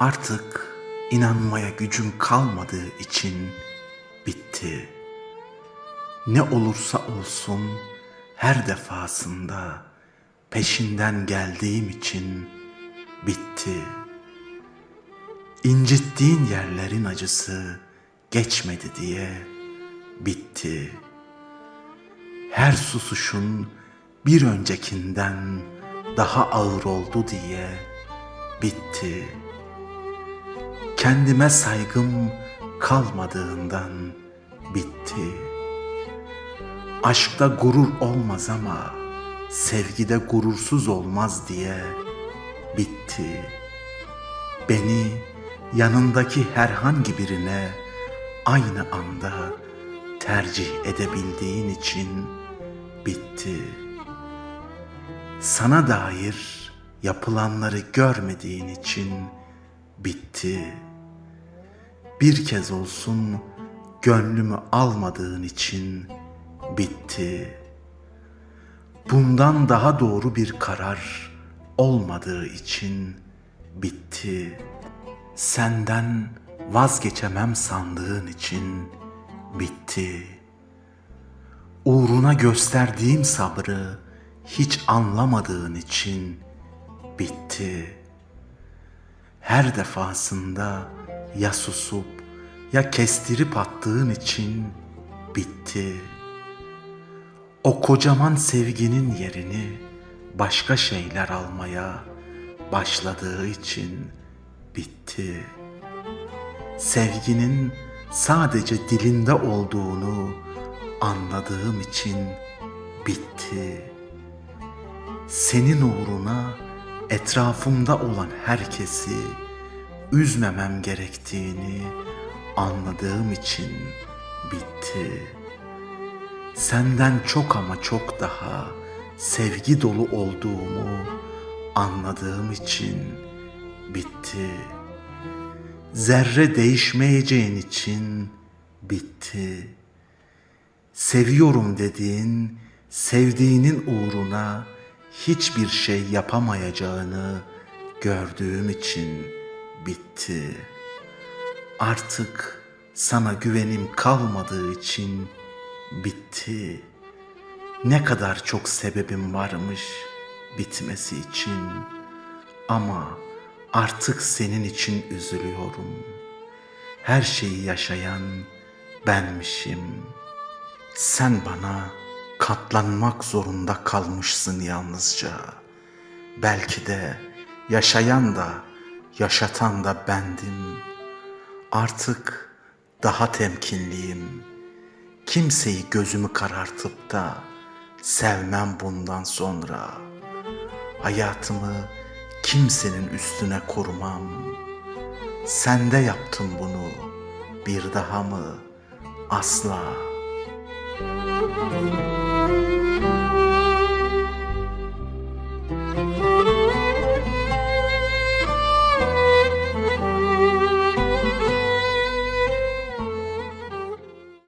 Artık inanmaya gücüm kalmadığı için bitti. Ne olursa olsun her defasında peşinden geldiğim için bitti. İncittiğin yerlerin acısı geçmedi diye bitti. Her susuşun bir öncekinden daha ağır oldu diye bitti. Kendime saygım kalmadığından bitti. Aşkta gurur olmaz ama sevgide gurursuz olmaz diye bitti. Beni yanındaki herhangi birine aynı anda tercih edebildiğin için bitti. Sana dair yapılanları görmediğin için bitti. Bir kez olsun gönlümü almadığın için bitti. Bundan daha doğru bir karar olmadığı için bitti. Senden vazgeçemem sandığın için bitti. Uğruna gösterdiğim sabrı hiç anlamadığın için bitti. Her defasında ya susup ya kestirip attığın için bitti. O kocaman sevginin yerini başka şeyler almaya başladığı için bitti. Sevginin sadece dilinde olduğunu anladığım için bitti. Senin uğruna etrafımda olan herkesi üzmemem gerektiğini anladığım için bitti. Senden çok ama çok daha sevgi dolu olduğumu anladığım için bitti. Zerre değişmeyeceğin için bitti. Seviyorum dediğin, sevdiğinin uğruna hiçbir şey yapamayacağını gördüğüm için bitti. Artık sana güvenim kalmadığı için bitti. Ne kadar çok sebebim varmış bitmesi için ama artık senin için üzülüyorum. Her şeyi yaşayan benmişim. Sen bana katlanmak zorunda kalmışsın yalnızca. Belki de yaşayan da yaşatan da bendim. Artık daha temkinliyim. Kimseyi gözümü karartıp da sevmem bundan sonra. Hayatımı kimsenin üstüne kurmam. Sende yaptım bunu. Bir daha mı? Asla.